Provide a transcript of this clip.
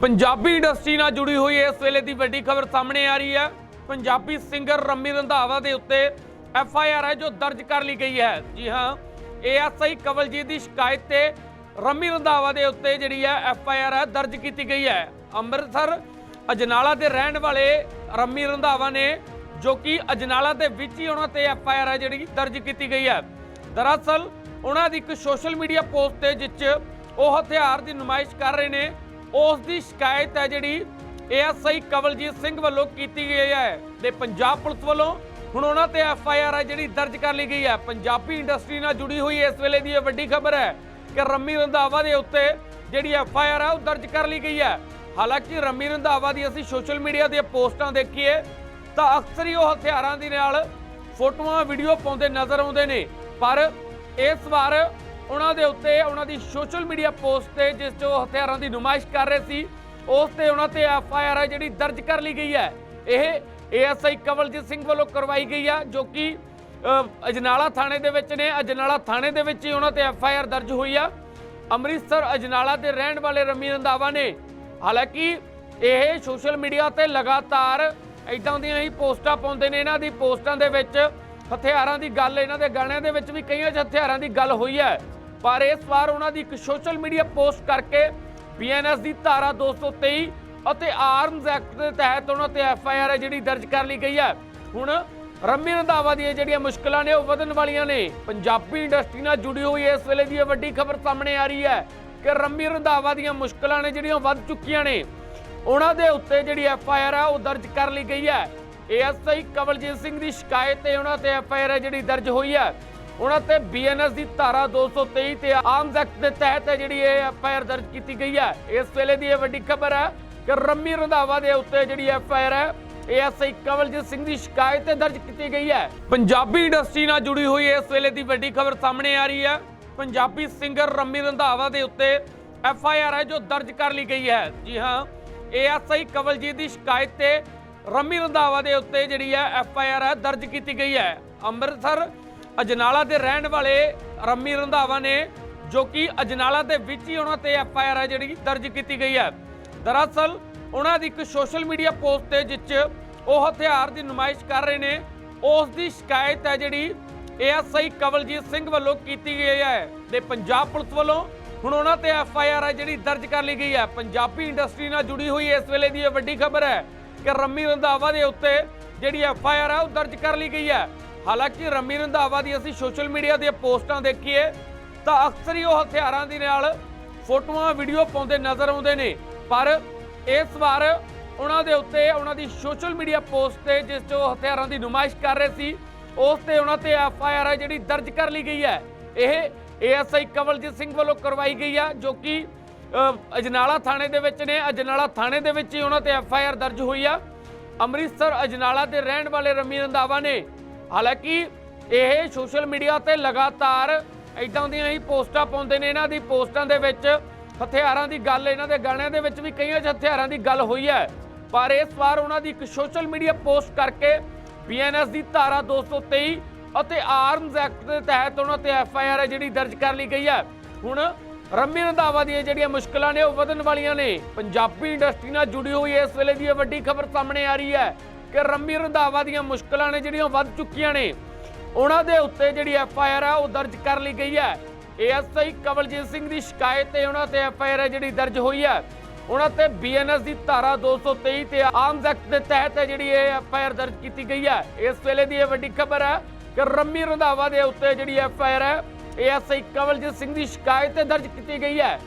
Punjabi industry ਨਾਲ ਜੁੜੀ ਹੋਈ ਇਸ ਵੇਲੇ ਦੀ ਵੱਡੀ ਖਬਰ ਸਾਹਮਣੇ ਆ ਰਹੀ ਹੈ। ਪੰਜਾਬੀ ਸਿੰਗਰ ਰੰਮੀ ਰੰਧਾਵਾ ਦੇ ਉੱਤੇ ਐਫ ਆਈ ਆਰ ਹੈ, ਜੋ ਦਰਜ ਕਰ ਲਈ ਗਈ ਹੈ। ਜੀ ਹਾਂ ਏਐਸਆਈ ਕਵਲਜੀਤ ਦੀ ਸ਼ਿਕਾਇਤ ਤੇ ਰੰਮੀ ਰੰਧਾਵਾ ਦੇ ਉੱਤੇ ਜਿਹੜੀ ਹੈ, ਐਫ ਆਈ ਆਰ ਹੈ, ਦਰਜ ਕੀਤੀ ਗਈ ਹੈ। ਅੰਮ੍ਰਿਤਸਰ, ਅਜਨਾਲਾ ਦੇ ਰਹਿਣ ਵਾਲੇ ਰੰਮੀ ਰੰਧਾਵਾ ਨੇ, ਜੋ ਕਿ ਅਜਨਾਲਾ ਦੇ ਵਿੱਚ ਹੀ ਉਹਨਾਂ ਤੇ ਐਫ ਆਈ ਆਰ ਹੈ ਜਿਹੜੀ ਦਰਜ ਕੀਤੀ ਗਈ ਹੈ। ਦਰਅਸਲ, ਉਹਨਾਂ ਦੀ ਇੱਕ ਸੋਸ਼ਲ ਮੀਡੀਆ ਪੋਸਟ ਤੇ ਜਿਸ 'ਚ ਉਹ ਹਥਿਆਰ ਦੀ ਨੁਮਾਇਸ਼ ਕਰ ਰਹੇ ਨੇ। ਉਸ ਦੀ ਸ਼ਿਕਾਇਤ ਹੈ ਜਿਹੜੀ ਏਐਸਆਈ ਕਵਲਜੀਤ ਸਿੰਘ ਵੱਲੋਂ ਕੀਤੀ ਗਈ ਹੈ ਤੇ ਪੰਜਾਬ ਪੁਲਿਸ ਵੱਲੋਂ ਹੁਣ ਉਹਨਾਂ ਤੇ ਐਫ ਆਈ ਆਰ ਹੈ ਜਿਹੜੀ ਦਰਜ ਕਰ ਲਈ ਗਈ ਹੈ। ਪੰਜਾਬੀ ਇੰਡਸਟਰੀ ਨਾਲ ਜੁੜੀ ਹੋਈ ਇਸ ਵੇਲੇ ਦੀ ਇਹ ਵੱਡੀ ਖਬਰ ਹੈ ਕਿ ਰੰਮੀ ਰੰਧਾਵਾ ਦੇ ਉੱਤੇ ਜਿਹੜੀ ਐਫ ਆਈ ਆਰ ਹੈ ਉਹ ਦਰਜ ਕਰ ਲਈ ਗਈ ਹੈ। ਹਾਲਾਂਕਿ ਰੰਮੀ ਰੰਧਾਵਾ ਦੀ ਅਸੀਂ ਸੋਸ਼ਲ ਮੀਡੀਆ ਦੀਆਂ ਪੋਸਟਾਂ ਦੇਖੀਏ ਤਾਂ ਅਕਸਰ ਹੀ ਉਹ ਹਥਿਆਰਾਂ ਦੇ ਨਾਲ ਫੋਟੋਆਂ, ਵੀਡੀਓ ਪਾਉਂਦੇ ਨਜ਼ਰ ਆਉਂਦੇ ਨੇ। ਪਰ ਇਸ ਵਾਰ ਉਹਨਾਂ ਦੇ ਉੱਤੇ, ਉਹਨਾਂ ਦੀ ਸੋਸ਼ਲ ਮੀਡੀਆ ਪੋਸਟ ਤੇ ਜਿਸ 'ਚ ਉਹ ਹਥਿਆਰਾਂ ਦੀ ਨੁਮਾਇਸ਼ ਕਰ ਰਹੇ ਸੀ, ਉਸ ਤੇ ਉਹਨਾਂ ਤੇ ਐਫ ਆਈ ਆਰ ਜਿਹੜੀ ਦਰਜ ਕਰ ਲਈ ਗਈ ਹੈ। ਇਹ ਏਐਸਆਈ ਕਵਲਜੀਤ ਸਿੰਘ ਵੱਲੋਂ ਕਰਵਾਈ ਗਈ ਆ, ਜੋ ਕਿ ਅਜਨਾਲਾ ਥਾਣੇ ਦੇ ਵਿੱਚ ਨੇ। ਅਜਨਾਲਾ ਥਾਣੇ ਦੇ ਵਿੱਚ ਹੀ ਉਹਨਾਂ ਤੇ ਐਫ ਆਈ ਆਰ ਦਰਜ ਹੋਈ ਆ। ਅੰਮ੍ਰਿਤਸਰ ਅਜਨਾਲਾ ਦੇ ਰਹਿਣ ਵਾਲੇ ਰਮੀ ਰੰਧਾਵਾ ਨੇ। ਹਾਲਾਂਕਿ ਇਹ ਸੋਸ਼ਲ ਮੀਡੀਆ ਤੇ ਲਗਾਤਾਰ ਇਦਾਂ ਦੀਆਂ ਹੀ ਪੋਸਟਾਂ ਪਾਉਂਦੇ ਨੇ। ਇਹਨਾਂ ਦੀ ਪੋਸਟਾਂ ਦੇ ਵਿੱਚ ਹਥਿਆਰਾਂ ਦੀ ਗੱਲ, ਇਹਨਾਂ ਦੇ ਗਾਣਿਆਂ ਦੇ ਵਿੱਚ ਵੀ ਕਈਆਂ 'ਚ ਹਥਿਆਰਾਂ ਦੀ ਗੱਲ ਹੋਈ ਹੈ। ਪਰ ਇਸ ਵਾਰ ਉਹਨਾਂ ਦੀ ਇੱਕ ਸੋਸ਼ਲ ਮੀਡੀਆ ਪੋਸਟ ਕਰਕੇ ਬੀਐਨਐਸ ਦੀ ਧਾਰਾ 223 ਅਤੇ ਆਰਮਸ ਐਕਟ ਦੇ ਤਹਿਤ ਉਹਨਾਂ ਤੇ ਐਫ ਆਈ ਆਰ ਜਿਹੜੀ ਦਰਜ ਕਰ ਲਈ ਗਈ ਹੈ। ਹੁਣ ਰੰਮੀ ਰੰਧਾਵਾ ਦੀਆਂ ਜਿਹੜੀਆਂ ਮੁਸ਼ਕਲਾਂ ਨੇ ਉਹ ਵਧਣ ਵਾਲੀਆਂ ਨੇ। ਪੰਜਾਬੀ ਇੰਡਸਟਰੀ ਨਾਲ ਜੁੜੀ ਹੋਈ ਇਸ ਵੇਲੇ ਦੀ ਇਹ ਵੱਡੀ ਖਬਰ ਸਾਹਮਣੇ ਆ ਰਹੀ ਹੈ ਕਿ ਰੰਮੀ ਰੰਧਾਵਾ ਦੀਆਂ ਮੁਸ਼ਕਲਾਂ ਨੇ ਜਿਹੜੀਆਂ ਵੱਧ ਚੁੱਕੀਆਂ ਨੇ। ਉਹਨਾਂ ਦੇ ਉੱਤੇ ਜਿਹੜੀ ਐਫ ਆਈ ਆਰ ਹੈ ਉਹ ਦਰਜ ਕਰ ਲਈ ਗਈ ਹੈ। ਏਐਸਆਈ ਕਵਲਜੀਤ ਸਿੰਘ ਦੀ ਸ਼ਿਕਾਇਤ ਤੇ ਉਹਨਾਂ ਤੇ ਐਫ ਆਈ ਆਰ ਜਿਹੜੀ ਦਰਜ ਹੋਈ ਹੈ। ਉਹਨਾਂ ਤੇ ਬੀਐਨਐਸ ਦੀ ਧਾਰਾ 223 ਤੇ ਆਰਮਸ ਐਕਟ ਦੇ ਤਹਿਤ ਜਿਹੜੀ ਇਹ ਐਫ ਦਰਜ ਕੀਤੀ ਗਈ ਹੈ। ਇਸ ਵੇਲੇ ਦੀ ਇਹ ਵੱਡੀ ਖਬਰ ਹੈ ਕਿ ਰੰਮੀ ਰੰਧਾਵਾ ਦੇ ਉੱਤੇ ਜਿਹੜੀ ਐਫ ਹੈ ਏਐਸਆਈ ਕਵਲਜੀਤ ਸਿੰਘ ਦੀ ਸ਼ਿਕਾਇਤ ਤੇ ਦਰਜ ਕੀਤੀ ਗਈ ਹੈ। ਪੰਜਾਬੀ ਇੰਡਸਟਰੀ ਨਾਲ ਜੁੜੀ ਹੋਈ ਇਸ ਵੇਲੇ ਦੀ ਵੱਡੀ ਖਬਰ ਸਾਹਮਣੇ ਆ ਰਹੀ ਹੈ। ਪੰਜਾਬੀ ਸਿੰਗਰ ਰੰਮੀ ਰੰਧਾਵਾ ਦੇ ਉੱਤੇ ਐਫ ਹੈ, ਜੋ ਦਰਜ ਕਰ ਲਈ ਗਈ ਹੈ। ਜੀ ਹਾਂ ਏਐਸਆਈ ਕਵਲਜੀਤ ਦੀ ਸ਼ਿਕਾਇਤ ਤੇ ਰੰਮੀ ਰੰਧਾਵਾ ਦੇ ਉੱਤੇ ਜਿਹੜੀ ਹੈ ਐਫ ਆਈ ਆਰ ਹੈ, ਦਰਜ ਕੀਤੀ ਗਈ ਹੈ। ਅੰਮ੍ਰਿਤਸਰ ਅਜਨਾਲਾ ਦੇ ਰਹਿਣ ਵਾਲੇ ਰੰਮੀ ਰੰਧਾਵਾ ਨੇ, ਜੋ ਕਿ ਅਜਨਾਲਾ ਦੇ ਵਿੱਚ ਹੀ ਉਹਨਾਂ ਤੇ ਐਫ ਆਈ ਆਰ ਹੈ ਜਿਹੜੀ ਦਰਜ ਕੀਤੀ ਗਈ ਹੈ। ਦਰਅਸਲ, ਉਹਨਾਂ ਦੀ ਇੱਕ ਸੋਸ਼ਲ ਮੀਡੀਆ ਪੋਸਟ ਤੇ ਜਿਸ 'ਚ ਉਹ ਹਥਿਆਰ ਦੀ ਨੁਮਾਇਸ਼ ਕਰ ਰਹੇ ਨੇ, ਉਸ ਦੀ ਸ਼ਿਕਾਇਤ ਹੈ ਜਿਹੜੀ ਏਐਸਆਈ ਕਵਲਜੀਤ ਸਿੰਘ ਵੱਲੋਂ ਕੀਤੀ ਗਈ ਹੈ ਤੇ ਪੰਜਾਬ ਪੁਲਿਸ ਵੱਲੋਂ। ਹੁਣ ਉਹਨਾਂ ਤੇ ਐਫ ਆਈ ਆਰ ਹੈ ਜਿਹੜੀ ਦਰਜ ਕਰ ਲਈ ਗਈ ਹੈ। ਪੰਜਾਬੀ ਇੰਡਸਟਰੀ ਨਾਲ ਜੁੜੀ ਹੋਈ ਇਸ ਵੇਲੇ ਦੀ ਇਹ ਵੱਡੀ ਖਬਰ ਹੈ ਕਿ ਰੰਮੀ ਰੰਧਾਵਾ ਦੇ ਉੱਤੇ ਜਿਹੜੀ ਐਫ ਆਈ ਆਰ ਹੈ ਉਹ ਦਰਜ ਕਰ ਲਈ ਗਈ ਹੈ। ਹਾਲਾਂਕਿ ਰਮੀ ਰੰਧਾਵਾ ਦੀ ਅਸੀਂ ਸੋਸ਼ਲ ਮੀਡੀਆ ਦੀਆਂ ਪੋਸਟਾਂ ਦੇਖੀਏ, ਤਾਂ ਅਕਸਰ ਹੀ ਉਹ ਹਥਿਆਰਾਂ ਦੇ ਨਾਲ ਫੋਟੋਆਂ, ਵੀਡੀਓ ਪਾਉਂਦੇ ਨਜ਼ਰ ਆਉਂਦੇ ਨੇ। ਪਰ ਇਸ ਵਾਰ ਉਹਨਾਂ ਦੇ ਉੱਤੇ, ਉਹਨਾਂ ਦੀ ਸੋਸ਼ਲ ਮੀਡੀਆ ਪੋਸਟ ਤੇ ਜਿਸ 'ਚ ਉਹ ਹਥਿਆਰਾਂ ਦੀ ਨੁਮਾਇਸ਼ ਕਰ ਰਹੇ ਸੀ, ਉਸ ਤੇ ਉਹਨਾਂ ਤੇ ਐਫ ਆਈ ਆਰ ਜਿਹੜੀ ਦਰਜ ਕਰ ਲਈ ਗਈ ਹੈ। ਇਹ ਏਐਸਆਈ ਕਵਲਜੀਤ ਸਿੰਘ ਵੱਲੋਂ ਕਰਵਾਈ ਗਈ ਆ, ਜੋ ਕਿ ਅਜਨਾਲਾ ਥਾਣੇ ਦੇ ਵਿੱਚ ਨੇ। ਅਜਨਾਲਾ ਥਾਣੇ ਦੇ ਵਿੱਚ ਹੀ ਉਹਨਾਂ ਤੇ ਐਫ ਆਈ ਆਰ ਦਰਜ ਹੋਈ ਆ। ਅੰਮ੍ਰਿਤਸਰ ਅਜਨਾਲਾ ਦੇ ਰਹਿਣ ਵਾਲੇ ਰਮੀ ਰੰਧਾਵਾ ਨੇ ਹਾਲਾਂਕਿ ਇਹ ਸੋਸ਼ਲ ਮੀਡੀਆ ਤੇ ਲਗਾਤਾਰ ਇਦਾਂ ਦੀਆਂ ਹੀ ਪੋਸਟਾਂ ਪਾਉਂਦੇ ਨੇ, ਇਹਨਾਂ ਦੀ ਪੋਸਟਾਂ ਦੇ ਵਿੱਚ ਹਥਿਆਰਾਂ ਦੀ ਗੱਲ, ਇਹਨਾਂ ਦੇ ਗਾਣਿਆਂ ਦੇ ਵਿੱਚ ਵੀ ਕਈਆਂ 'ਚ ਹਥਿਆਰਾਂ ਦੀ ਗੱਲ ਹੋਈ ਹੈ। ਪਰ ਇਸ ਵਾਰ ਉਹਨਾਂ ਦੀ ਇੱਕ ਸੋਸ਼ਲ ਮੀਡੀਆ ਪੋਸਟ ਕਰਕੇ ਬੀਐਨਐਸ ਦੀ ਧਾਰਾ 223 ਅਤੇ ਆਰਮਸ ਐਕਟ ਦੇ ਤਹਿਤ ਉਹਨਾਂ ਤੇ ਐਫ ਆਈ ਆਰ ਜਿਹੜੀ ਦਰਜ ਕਰ ਲਈ ਗਈ ਹੈ। ਹੁਣ ਰੰਮੀ ਰੰਧਾਵਾ ਦੀਆਂ ਜਿਹੜੀਆਂ ਮੁਸ਼ਕਲਾਂ ਨੇ ਉਹ ਵਧਣ ਵਾਲੀਆਂ ਨੇ। ਪੰਜਾਬੀ ਇੰਡਸਟਰੀ ਨਾਲ ਜੁੜੀ ਹੋਈ ਇਸ ਵੇਲੇ ਦੀ ਇਹ ਵੱਡੀ ਖਬਰ ਸਾਹਮਣੇ ਆ ਰਹੀ ਹੈ। ਕਿ ਰੰਮੀ ਰੰਧਾਵਾ ਦੀਆਂ ਮੁਸ਼ਕਲਾਂ ਨੇ ਜਿਹੜੀਆਂ ਵੱਧ ਚੁੱਕੀਆਂ ਨੇ। ਉਹਨਾਂ ਦੇ ਉੱਤੇ ਜਿਹੜੀ ਐਫ ਆਈ ਆਰ ਹੈ ਉਹ ਦਰਜ ਕਰ ਲਈ ਗਈ ਹੈ। ਏਐਸਆਈ ਕਵਲਜੀਤ ਸਿੰਘ ਦੀ ਸ਼ਿਕਾਇਤ ਤੇ ਉਹਨਾਂ ਤੇ ਐਫ ਆਈ ਆਰ ਜਿਹੜੀ ਦਰਜ ਹੋਈ ਹੈ। ਉਹਨਾਂ ਤੇ ਬੀਐਨਐਸ ਦੀ ਧਾਰਾ 223 ਤੇ ਆਮ ਐਕਟ ਦੇ ਤਹਿਤ ਜਿਹੜੀ ਇਹ ਐਫ ਆਈ ਆਰ ਦਰਜ ਕੀਤੀ ਗਈ ਹੈ। ਇਸ ਵੇਲੇ ਦੀ ਇਹ ਵੱਡੀ ਖਬਰ ਹੈ ਕਿ ਰੰਮੀ ਰੰਧਾਵਾ ਦੇ ਉੱਤੇ ਜਿਹੜੀ ਐਫ ਆਈ ਆਰ ਹੈ, ਏਐਸਆਈ ਕਵਲਜੀਤ ਸਿੰਘ ਦੀ ਸ਼ਿਕਾਇਤ ਤੇ ਦਰਜ ਕੀਤੀ ਗਈ ਹੈ।